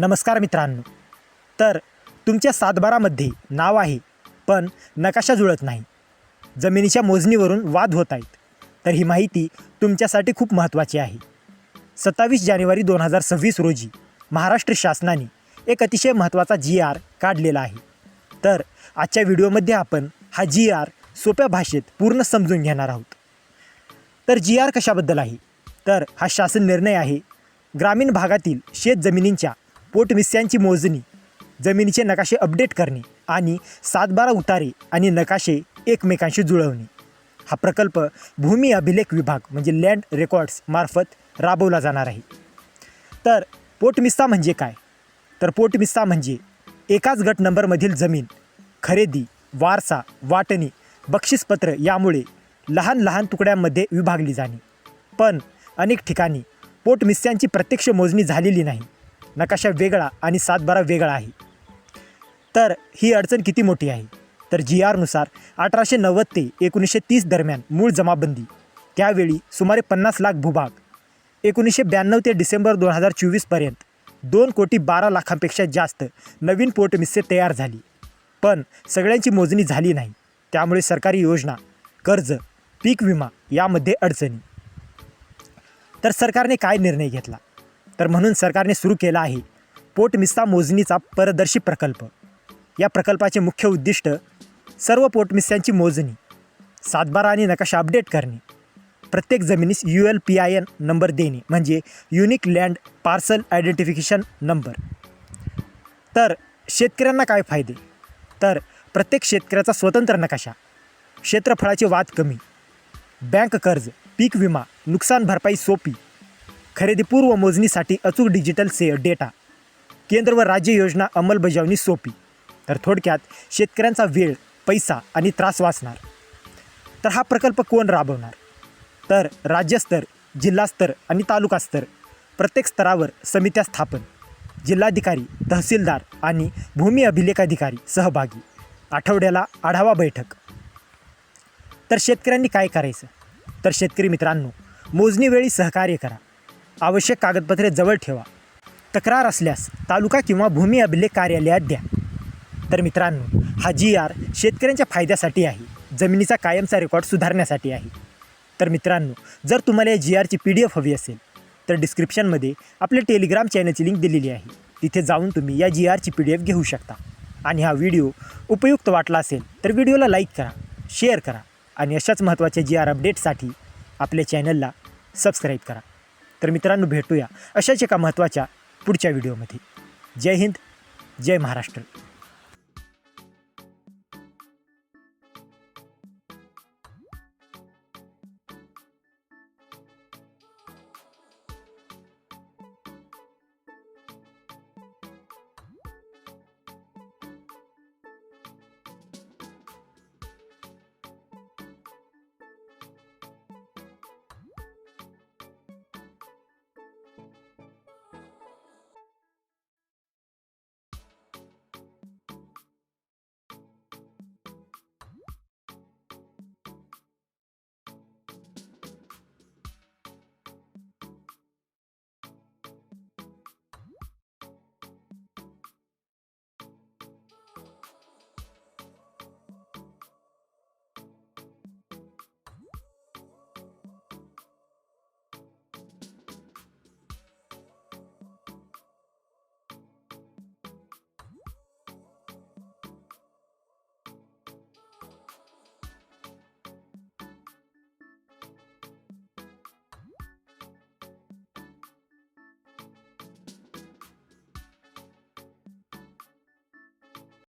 नमस्कार मित्रांनो. तर तुमच्या सातबारामध्ये नाव आहे पण नकाशा जुळत नाही. जमिनीच्या मोजणीवरून वाद होत आहेत. तर ही माहिती तुमच्यासाठी खूप महत्त्वाची आहे. सत्तावीस जानेवारी दोन हजार सव्वीस रोजी महाराष्ट्र शासनाने एक अतिशय महत्त्वाचा जी आर काढलेला आहे. तर आजच्या व्हिडिओमध्ये आपण हा जी आर सोप्या भाषेत पूर्ण समजून घेणार आहोत. तर जी आर कशाबद्दल आहे? तर हा शासन निर्णय आहे ग्रामीण भागातील शेत जमिनींच्या पोटमिस्यांची मोजणी जमिनीचे नकाशे अपडेट करणे आणि सातबारा उतारे आणि नकाशे एकमेकांशी जुळवणे. हा प्रकल्प भूमी अभिलेख विभाग म्हणजे लँड रेकॉर्ड्स मार्फत राबवला जाणार आहे. तर पोटमिस्ता म्हणजे काय? तर पोटमिस्ता म्हणजे एकाच गट नंबरमधील जमीन खरेदी वारसा वाटणी बक्षीसपत्र यामुळे लहान लहान तुकड्यांमध्ये विभागली जाणे. पण अनेक ठिकाणी पोटमिस्त्यांची प्रत्यक्ष मोजणी झालेली नाही. नकाशा वेगळा आणि सातबारा वेगळा आहे. तर ही अडचण किती मोठी आहे? तर जी आरनुसार अठराशे नव्वद ते एकोणीसशे तीस दरम्यान मूळ जमाबंदी त्यावेळी सुमारे पन्नास लाख भूभाग एकोणीसशे ब्याण्णव ते डिसेंबर दोन हजार चोवीसपर्यंत दोन कोटी बारा लाखांपेक्षा जास्त नवीन पोटमिस्से तयार झाली. पण सगळ्यांची मोजणी झाली नाही. त्यामुळे सरकारी योजना कर्ज पीक विमा यामध्ये अडचणी. तर सरकारने काय निर्णय घेतला? तर म्हणून सरकारने सुरू केला आहे पोटमिस्ता मोजणीचा परदर्शी प्रकल्प. या प्रकल्पाचे मुख्य उद्दिष्ट सर्व पोटमिस्त्यांची मोजणी सातबारा आणि नकाशा अपडेट करणे प्रत्येक जमिनीस U L P I N number देणे म्हणजे unique land parcel identification number तर शेतकऱ्यांना काय फायदे? तर प्रत्येक शेतकऱ्याचा स्वतंत्र नकाशा क्षेत्रफळाचे वाद कमी बँक कर्ज पीक विमा नुकसान भरपाई सोपी खरेदी पूर्व मोजणीसाठी अचूक डिजिटल से डेटा केंद्र व राज्य योजना अंमलबजावणी सोपी. तर थोडक्यात शेतकऱ्यांचा वेळ पैसा आणि त्रास वाचणार. तर हा प्रकल्प कोण राबवणार? तर राज्यस्तर जिल्हास्तर आणि तालुकास्तर प्रत्येक स्तरावर समित्या स्थापन जिल्हाधिकारी तहसीलदार आणि भूमी अभिलेख अधिकारी सहभागी. आठवड्याला आढावा बैठक. तर शेतकऱ्यांनी काय करायचं? तर शेतकरी मित्रांनो मोजणीवेळी सहकार्य करा. आवश्यक कागदपत्रे जवळ ठेवा. तक्रार असल्यास तालुका किंवा भूमी अभिलेख कार्यालयात द्या. तर मित्रांनो हा जी आर शेतकऱ्यांच्या फायद्यासाठी आहे जमिनीचा कायमचा रेकॉर्ड सुधारण्यासाठी आहे. तर मित्रांनो जर तुम्हाला या जी आरची पी डी एफ हवी असेल तर डिस्क्रिप्शनमध्ये आपल्या टेलिग्राम चॅनलची लिंक दिलेली आहे. तिथे जाऊन तुम्ही या जी आरची पी डी एफ घेऊ शकता. आणि हा व्हिडिओ उपयुक्त वाटला असेल तर व्हिडिओला लाईक करा शेअर करा आणि अशाच महत्त्वाच्या जी आर अपडेटसाठी आपल्या चॅनलला सबस्क्राईब करा. तर मित्रांनो भेटूया अशाच एका महत्त्वाच्या पुढच्या व्हिडिओमध्ये. जय हिंद जय महाराष्ट्र.